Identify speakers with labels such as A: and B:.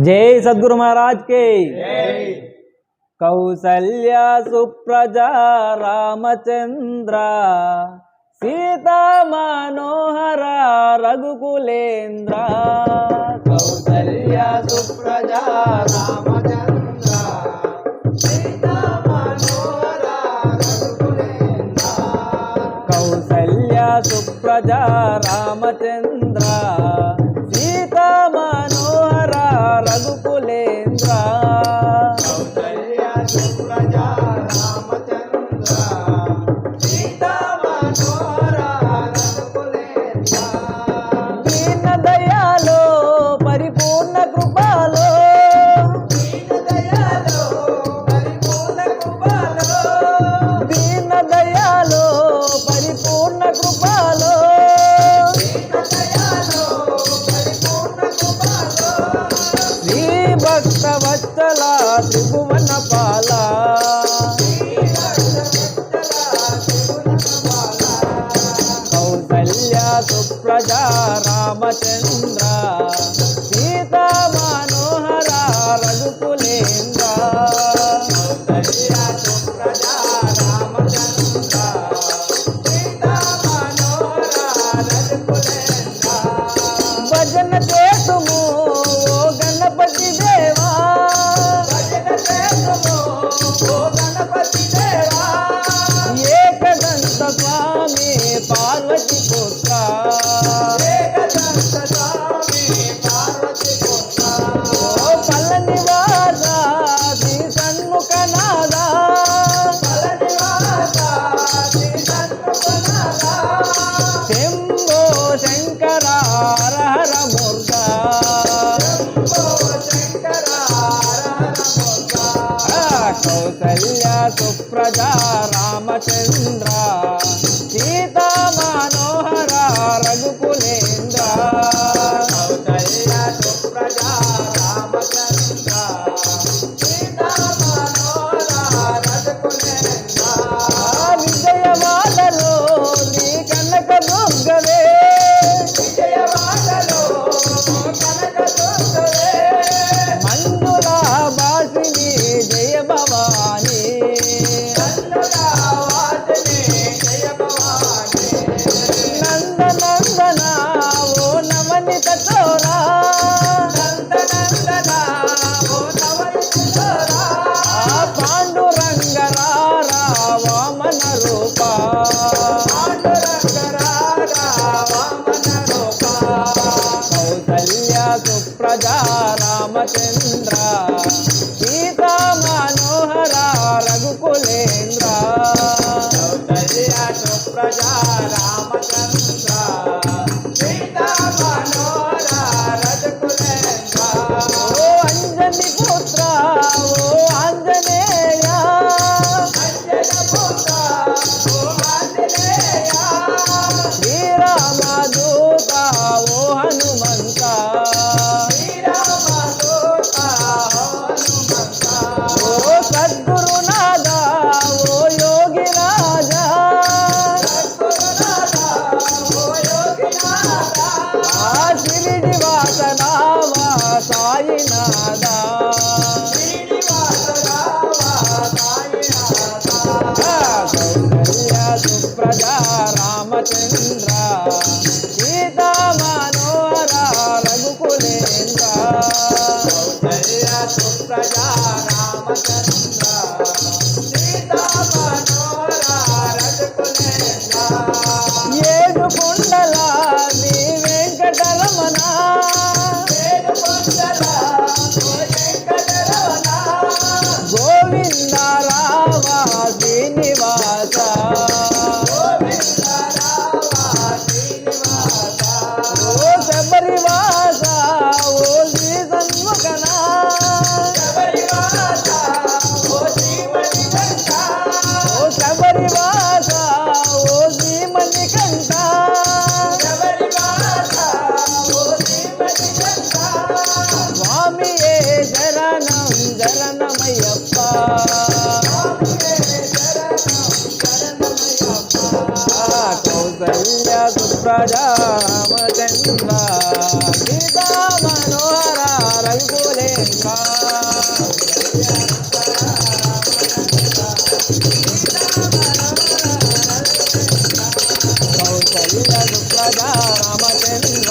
A: జై సద్గురు మహారాజ్ కే. కౌసల్య సుప్రజ రామచంద్ర సీతా మనోహర రఘుకులేంద్ర. కౌసల్య సుప్రజ రామచంద్ర సీతా మనోహర కౌసల్య సుప్రజ రామచంద్ర. పరిపూర్ణ కృపలో. శ్రీ భక్త వత్సల త్రిభువన పాల. కౌసల్య సుప్రజా రామచంద్ర. కౌసల్యా సుప్రజ రామచంద్ర సీతా మనోహర రఘుకులేంద్ర. కౌసల్య సుప్రజ రామచంద్ర సీతా నీ కనక దుర్గవే విజయవాడలో सजा శరణమయ్యప్ప కౌసల్య సుప్రజా మగన్వ గీతా మనోహర రంగులేన్వా కౌసల్య సుప్రజా రామచంద్ర